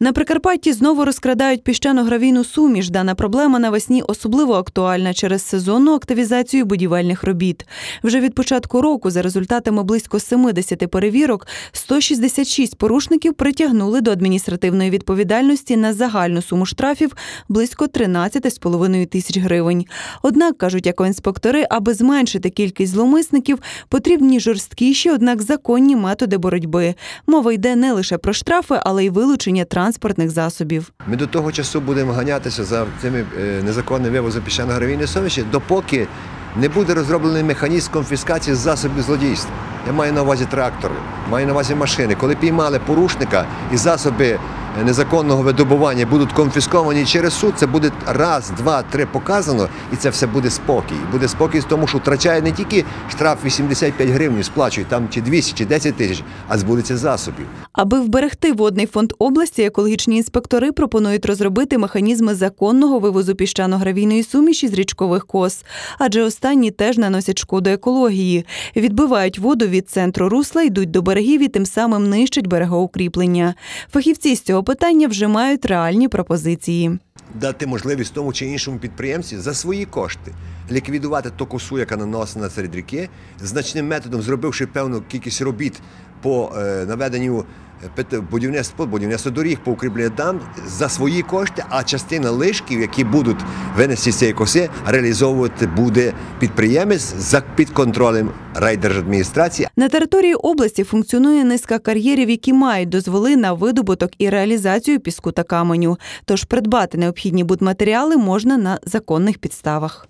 На Прикарпатті знову розкрадають піщано-гравійну суміш. Дана проблема навесні особливо актуальна через сезонну активізацію будівельних робіт. Вже від початку року, за результатами близько 70 перевірок, 166 порушників притягнули до адміністративної відповідальності на загальну суму штрафів близько 13,5 тисяч гривень. Однак, кажуть екоінспектори, аби зменшити кількість зловмисників, потрібні жорсткіші, однак законні методи боротьби. Мова йде не лише про штрафи, але й вилучення транспортних засобів. Ми до того часу будемо ганятися за цими незаконними незаконним вивозом піщано-гравійної суміші, допоки не буде розроблений механізм конфіскації засобів злодійства. Я маю на увазі трактори, маю на увазі машини. Коли піймали порушника і засоби е, незаконного видобування будуть конфісковані через суд, це буде раз, два, три показано, і це все буде спокій. Буде спокій, тому що втрачає не тільки штраф 85 гривень, сплачують там чи 200, чи 10 тисяч, а збудеться засобів. Аби вберегти водний фонд області, екологічні інспектори пропонують розробити механізми законного вивозу піщано-гравійної суміші з річкових кос, адже останні теж наносять шкоду екології, відбивають воду від центру русла, йдуть до берегів і тим самим нищать берегоукріплення. Фахівці з цього питання вже мають реальні пропозиції. дати можливість тому чи іншому підприємці за свої кошти ліквідувати ту косу, яка наносена серед ріки, значним методом, зробивши певну кількість робіт по е, наведенню е, будівництва, будівництва доріг, по укріпленню дам за свої кошти, а частина лишків, які будуть винести з цієї коси, реалізовувати буде підприємець за під контролем райдержадміністрації, На території області функціонує низка кар'єрів, які мають дозволи на видобуток і реалізацію піску та каменю. Тож придбати необхідні будматеріали можна на законних підставах.